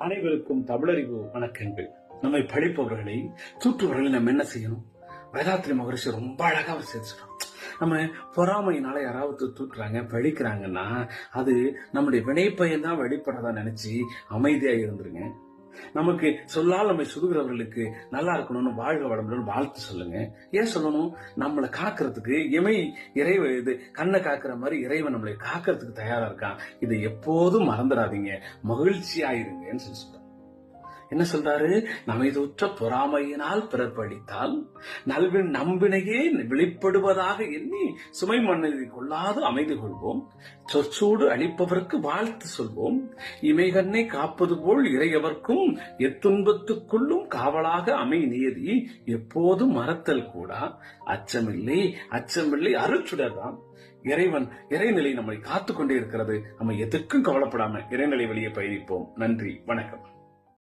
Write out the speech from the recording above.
அனைவருக்கும் தமிழறிவு வணக்கங்கள். நம்மை படிப்பவர்களை தூற்றுவர்களை நம்ம என்ன செய்யணும்? வேதாத்திரி மகரிஷி ரொம்ப அழகா ஒரு நம்ம பொறாமையினால யாராவது தூக்குறாங்க படிக்கிறாங்கன்னா அது நம்முடைய வினைப்பயன் தான் வெளிப்படுறதா நினைச்சு அமைதியா இருந்துருங்க. நமக்கு சொல்லால் நம்மை சுடுகிறவர்களுக்கு நல்லா இருக்கணும்னு வாழ்க வளமுடன் வாழ்த்து சொல்லுங்க. ஏன் சொல்லணும்? நம்மளை காக்கிறதுக்கு இமை இறைவ இது கண்ணை காக்கிற மாதிரி இறைவன் நம்மளை காக்கிறதுக்கு தயாரா இருக்கான். இதை எப்போதும் மறந்துடாதீங்க. மகிழ்ச்சியாயிருங்கன்னு சொல்லி சொல்றாரு. என்ன சொல்றாரு? நமைதூற்ற பொறாமையினால் பிறப்படித்தால் நல்வின் நம்பினையே வெளிப்படுவதாக எண்ணி சுமை மன்னதி கொள்ளாது அமைதி கொள்வோம். சொற்சூடு அளிப்பவருக்கு வாழ்த்து சொல்வோம். இமைகண்ணை காப்பது போல் இறையவர்க்கும் எத்துன்பத்துக்குள்ளும் காவலாக அமை நியதி எப்போதும் மறத்தல் கூடா. அச்சமில்லை அச்சமில்லை அருச்சுடர்தான் இறைவன் இறைநிலை நம்மை காத்துக்கொண்டே இருக்கிறது. நம்ம எதுக்கும் கவலைப்படாம இறைநிலை வழியை பயணிப்போம். நன்றி வணக்கம்.